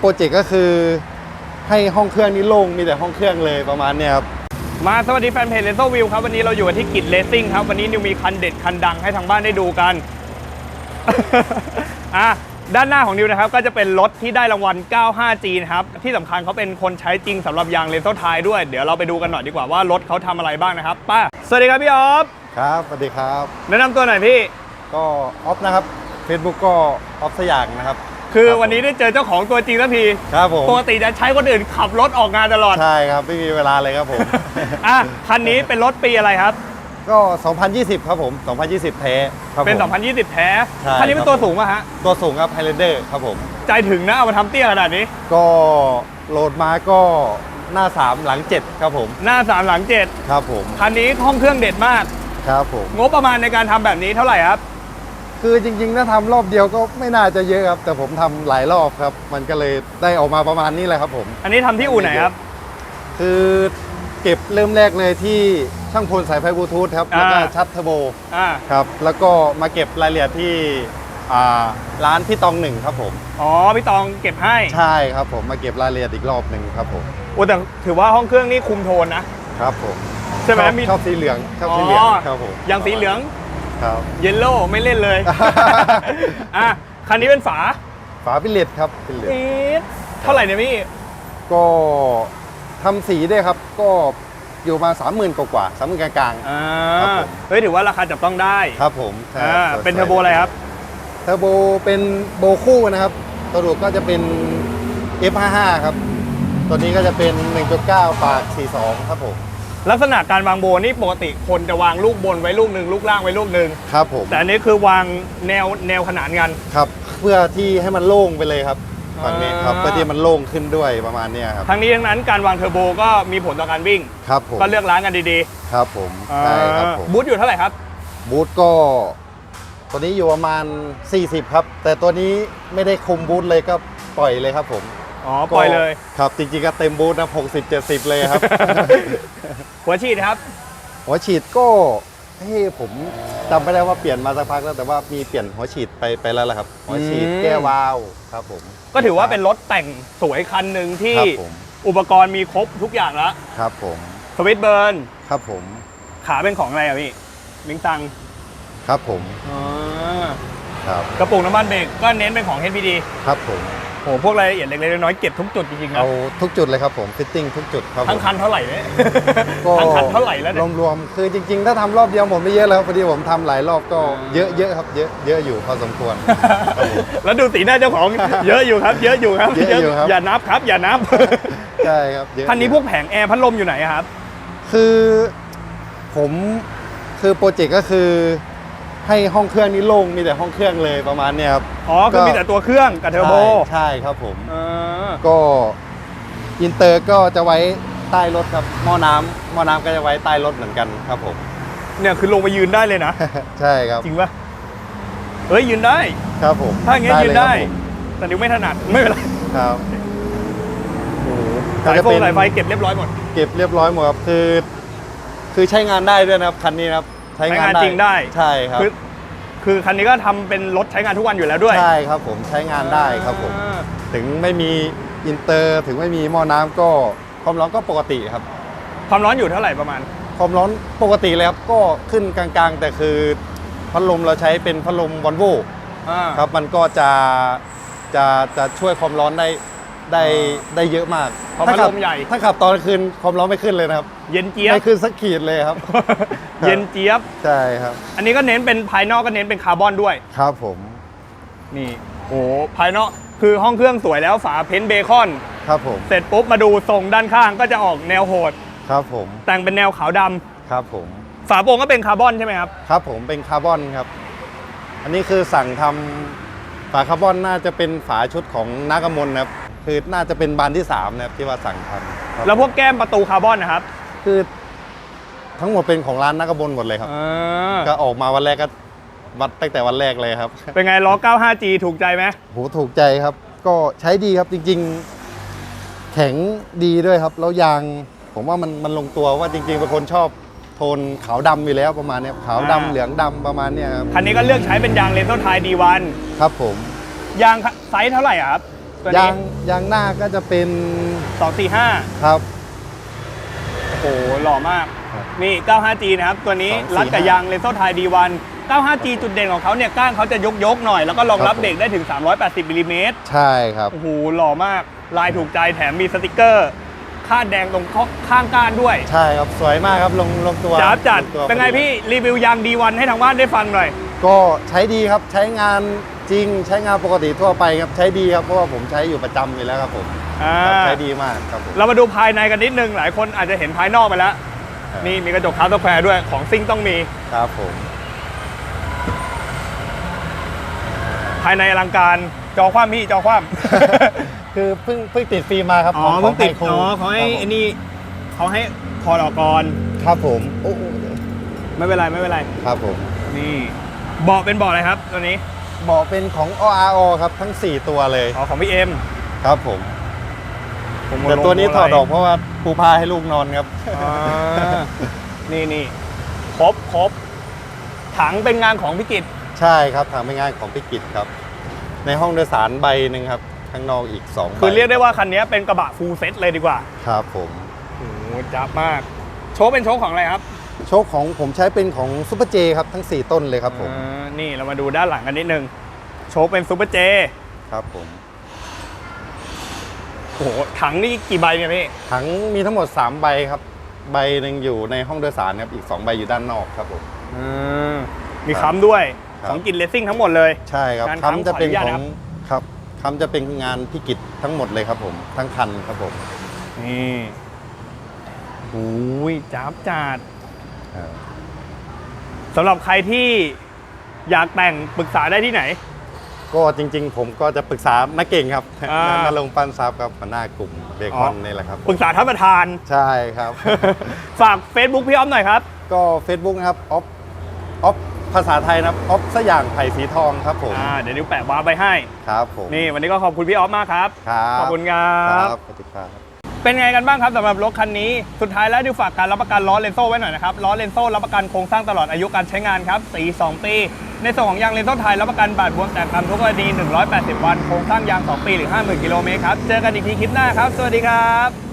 โปรเจกต์ก็คือให้ห้องเครื่องนี้โล่งมีแต่ห้องเครื่องเลยประมาณเนี้ยครับ มาสวัสดีแฟนเพจเลโซวิวครับ วันนี้เราอยู่กันที่กิจเลสซิ่งครับ วันนี้นิวมีคันเด็ดคันดังให้ทางบ้านได้ดูกัน อะด้านหน้าของนิวนะครับก็จะเป็นรถที่ได้รางวัล 95G นะครับ ที่สำคัญเขาเป็นคนใช้จริงสำหรับยางเลนโซไทยด้วย เดี๋ยวเราไปดูกันหน่อยดีกว่าว่ารถเขาทำอะไรบ้างนะครับป้าสวัสดีครับพี่ออฟครับสวัสดีครับ แนะนำตัวหน่อยพี่ ก็ออฟนะครับ Facebook ก็ออฟสยางนะครับ คือครับวันนี้ได้เจอเจ้าของตัวจริงแล้วทีครับผมปกติจะใช้คนอื่นขับรถออกงานตลอด ใช่ครับ ไม่มีเวลาเลยครับผม อะ คันนี้เป็นรถปีอะไรครับ ก็ 2020 ครับผม 2020 แท้ครับเป็นผม2020 แท้ใช่คันนี้เป็ครันบตัวสูงป่ะฮะ ตัวสูงครับ Highlander ครับผม ใจถึงนะเอามาทำเตี้ยขนาดนี้ ก็โหลดมาก็หน้า 3 หลัง 7 ครับผม หน้าสามหลังเจ็ดครับผม คันนี้ห้องเครื่องเด็ดมาก ครับผม งบประมาณในการทำแบบนี้เท่าไหร่ครับ คือจริงๆ ถ้าทำรอบเดียวก็ไม่น่าจะเยอะครับ แต่ผมทำหลายรอบครับ มันก็เลยได้ออกมาประมาณนี้แหละครับผม อันนี้ทำที่อู่ไหนครับ คือเก็บเริ่มแรกเลยที่ช่างพลสายไฟบลูทูธครับ แล้วก็อ่า ชัดเทอร์โบอ่า ครับ แล้วก็มาเก็บรายละเอียดที่อ่าร้านพี่ตองหนึ่งครับผม อ๋อ พี่ตองเก็บให้ใช่ครับผมมาเก็บรายละเอียดอีกรอบหนึ่งครับผม โอ้แต่ถือว่าห้องเครื่องนี่คุมโทนนะ ครับผมใช่ไหมชอบมีชอบสีเหลืองชอบสีเหลืองอ๋อครับผม อย่างสีเหลือง ครับ เยลโล่ไม่เล่นเลย อะคันนี้เป็นฝาฝาพิเลตครับพิเลตอี๊ดเท่าไหร่เนี่ยพี่ ก็ทำสีด้วยครับ ก็อยู่มาสามหมื่นกว่าสามหมื่นกลางอ่าครับผม เฮ้ยถือว่าราคาจับต้องได้ๆครับผมใช่อ่าครับเป็นเทอร์โบอะไรครับ เทอร์โบเป็นโบคู่นะครับตัวรูปก็จะเป็น F55 ครับ ตัวนี้ก็จะเป็น 1.9 ปาก 42 ครับผม ลักษณะการวางโบนี่ปกติคนจะวางลูกบนไว้ลูกหนึ่งลูกล่างไว้ลูกหนึ่งครับผมแต่อันนี้คือวางแนวแนวขนานกัน ครับ เพื่อที่ให้มันโล่งไปเลยครับฝั่งนี้ครับอ่าเพื่อที่มันโล่งขึ้นด้วยประมาณเนี้ยครับทั้งนี้ทั้งนั้นการวางเทอร์โบก็มีผลต่อการวิ่ง ครับผมก็เลือกร้านกันดีครับผมๆใช่ครับผมบูธอยู่เท่าไหร่ครับบูธก็ตัวนี้อยู่ประมาณ 40 ครับ แต่ตัวนี้ไม่ได้คุมบูธเลยก็ปล่อยเลยครับผม อ๋อปล่อยเลยก็ครับ จริงๆก็เต็มบูธนะ60 70 เลยครับ หัวฉีดครับ หัวฉีดก็เฮ้ยผมจำไม่ได้ว่าเปลี่ยนมาสักพักแล้วแต่ว่ามีเปลี่ยนหัวฉีดไปไปแล้วล่ะครับ หัวฉีดอืมแก้วาล์วครับผม ก็ถือว่าเป็นรถแต่งสวยคันหนึ่งที่ครับผมอุปกรณ์มีครบทุกอย่างแล้วครับผมสวิตช์เบิร์นครับผมขาเป็นของอะไรอะพี่มิงตังครับผมอ๋อครับกระปุกน้ำมันเบรกก็เน้นเป็นของ HPD ครับผมโหพวกรายละเอียดเล็กๆน้อยๆเก็บทุกจุดจริงๆนะเอาทุกจุดเลยครับผมฟิตติ้งทุกจุดครับผมทั้งคันเท่าไหร่เนี่ยก็ทั้งคันเท่าไหร่แล้วเนี่ยรวมๆคือจริงๆ ถ้าทำรอบเดียวผมไม่เยอะแล้วพอดีผมทำหลายรอบก็อ่าเยอะเยอะครับเยอะเยอะอยู่พอสมควรครับผมแล้วดูสีหน้าเจ้าของ เยอะอยู่ครับ เยอะอยู่ครับเยอะอยู่ครับ อย่านับครับอย่านับใช่ครับเยอะคันนี้พวกแผงแอร์พัดลมอยู่ไหนอะครับ คือผมคือโปรเจกต์ก็คือ ให้ห้องเครื่องนี้โล่งมีแต่ห้องเครื่องเลยประมาณเนี้ยครับ อ๋อคือมีแต่ตัวเครื่องกับเทอร์โบใช่ใช่ครับผมเออก็อินเตอร์ก็จะไว้ใต้รถครับหม้อน้ำหม้อน้ำก็จะไว้ใต้รถเหมือนกันครับผม เนี่ยคือลงไปยืนได้เลยนะ ใช่ครับจริงปะเฮ้ยยืนได้ ครับผมถ้าอย่างงี้ยืนได้เลยแต่นิ้วไม่ถนัดไม่เป็นไรครับผมสายก็โฟจะมเป็นสายไฟเก็บเรียบร้อยหมด เก็บเรียบร้อยหมดครับคือ คือใช้งานได้ด้วยนะครับคันนี้นะครับ ใช้งานจริงได้ใช่ครับคือคือคันนี้ก็ทำเป็นรถใช้งานทุกวันอยู่แล้วด้วยใช่ครับผมใช้งานได้ครับผมอ่าถึงไม่มีอินเตอร์ถึงไม่มีหม้อน้ำก็ความร้อนก็ปกติครับ ความร้อนอยู่เท่าไหร่ประมาณ ความร้อนปกติเลยครับก็ขึ้นกลางๆ แต่คือพัดลมเราใช้เป็นพัดลมวอลโวอ่าครับมันก็จะจะจะช่วยความร้อนได้ ได้ได้เยอะมากเพราะถ้พัดขัลมใหญ่ ถ้าขับตอนกลางคืนความร้อนไม่ขึ้นเลยนะครับ เย็นเจี๊ยบไม่ขึ้นสักขีดเลยครับ เย็นเจี๊ยบใช่ครับ อันนี้ก็เน้นเป็นภายนอกก็เน้นเป็นคาร์บอนด้วย ครับผมนี่โอ้ภายนอกคือห้องเครื่องสวยแล้วฝาเพ้นท์เบคอน ครับผม เสร็จปุ๊บมาดูทรงด้านข้างก็จะออกแนวโหด ครับผม แต่งเป็นแนวขาวดำครับผม ฝาโปร่งก็เป็นคาร์บอนใช่ไหมครับ ครับผมเป็นคาร์บอนครับ อันนี้คือสั่งทำฝาคาร์บอนน่าจะเป็นฝาชุดของนากมลนะครับ คือน่าจะเป็นบานที่สามนะครับที่ว่าสั่งทำครับแล้วพวกแก้มประตูคาร์บอนนะครับคือทั้งหมดเป็นของร้านนากมลหมดเลยครับอ่าก็ออกมาวันแรกก็วัดตั้งแต่วันแรกเลยครับ เป็นไงล้อ 95G ถูกใจไหมโหถูกใจครับ ก็ใช้ดีครับจริงๆ แข็งดีด้วยครับ แล้วยาง ผมว่ามันมันลงตัวว่าจริงๆเป็นคนชอบโทนขาวดำอยู่แล้วประมาณเนี้ยขาวดำเหลืองดำประมาณเนี้ยครับคันนี้ก็เลือกใช้เป็นยางเลนโซไทยดีวันครับผม ยางไซส์เท่าไหร่อะครับ ตัวยานี้งยางหน้าก็จะเป็นสองสี่ห้าครับ โอ้โหหล่อมาก ครับนี่ 95G นะครับ ตัวนี้245รัดกับยางเลนโซไทยดีวัน 95G จุดเด่นของเขาเนี่ยก้านเขาจะยกยกๆหน่อย แล้วก็รองรับครับผมเบรกได้ถึง 380มิลลิเมตรใช่ครับ โอ้โหหล่อมาก ลายถูกใจแถมมีสติกเกอร์ คาดแดงตรงข้างก้านด้วยใช่ครับสวยมากครับลงลงตัวจ้าบจัดลตัวเป็นไงพอพี่รีวิวยางดีวันให้ทางบ้านได้ฟังหน่อย ก็ใช้ดีครับใช้งาน จริงใช้งานปกติทั่วไปครับใช้ดีครับเพราะว่าผมใช้อยู่ประจำอยู่แล้วครับผมอ่าครับใช้ดีมากครับผม เรามาดูภายในกันนิดนึงหลายคนอาจจะเห็นภายนอกไปแล้ว ครับ นี่มีกระจกคาร์สแควร์ด้วยของซิ่งต้องมีครับผมภายในอลังการจอคว่ำพี่จอคว่ำ คือเพิ่งเพิ่งติดฟิล์มมาครับอ๋อขเพิ่งติดไฮคูอ๋อเขาให้ครับผมไอ้นี่เขาให้ถอดออกก่อนครับผมโอ้โหไม่เป็นไรไม่เป็นไร ครับผมนี่เบาะเป็นเบาะอะไรครับตัวนี้ เบาะเป็นของ ORO ครับทั้ง 4 ตัวเลยอ๋อของพี่เอ็มครับผมแต่ตัวนี้ถอดออกเพราะว่าปูพาให้ลูกนอนครับ อ่านี่นี่ครบครบถังเป็นงานของพี่กิตใช่ครับทางไม่ง่ายของพี่กิตครับ ในห้องโดยสารใบหนึ่งครับ ข้างนอกอีก2ใบคือเรียกได้ว่าคันนี้เป็นกระบะฟูลเซ็ตเลยดีกว่าครับผม โอ้โหจับมาก โชว์เป็นโชว์ของอะไรครับ โชคของผมใช้เป็นของซูเปอร์เจครับทั้ง 4 ต้นเลยครับผมอ่านี่เรามาดูด้านหลังกันนิดนึง โชว์เป็นซูเปอร์เจครับผมโอ้โหถังนี่กี่ใบเนี่ยพี่ ถังมีทั้งหมด 3 ใบครับ ใบหนึ่งอยู่ในห้องโดยสารครับอีก 2 ใบอยู่ด้านนอกครับผม อืมมีครับค้ำด้วยครับ ของกินเลสซิ่งทั้งหมดเลย ใช่ครับงานคำจะเป็นขออนุขญาตอนะงครับคำจะเป็นงานพิกิจทั้งหมดเลยครับผมทั้งคันครับผมนี่โอ้ยจับจัดอ่า สำหรับใครที่อยากแต่งปรึกษาได้ที่ไหน ก็จริง ๆ ผมก็จะปรึกษานักเก่งครับอ่านาลงค์ปันทรัพย์ครับหัวหน้ากลุ่มเบคอนนี่แหละครับปรึกษาท่านประธาน ใช่ครับ ฝาก Facebook พี่อ้อมหน่อยครับ ก็ Facebook นะครับออฟออฟภาษาไทยนะครับออฟสย่างไผ่สีทองครับผมอ่าเดี๋ยวนิ้วแปะวาร์ปไปให้ ครับผมนี่วันนี้ก็ขอบคุณพี่ออฟมากครับ ครับขอบคุณครัครับ บสวัสดีครับ เป็นไงกันบ้างครับสำหรับรถคันนี้ สุดท้ายแล้วดิวฝากการรับประกันล้อเลนโซ่ไว้หน่อยนะครับ ล้อเลนโซ่รับประกันโครงสร้างตลอดอายุการใช้งานครับสี2 ปี ในส่วนของยางเลนโซ่ไทยรับประกันบาดบวมแตกกรรมทุกกรณี180 วัน โครงสร้างยาง 2 ปีหรือ 50,000 กิโลเมตรครับ เจอกันอีกทีคลิปหน้าครับ สวัสดีครับ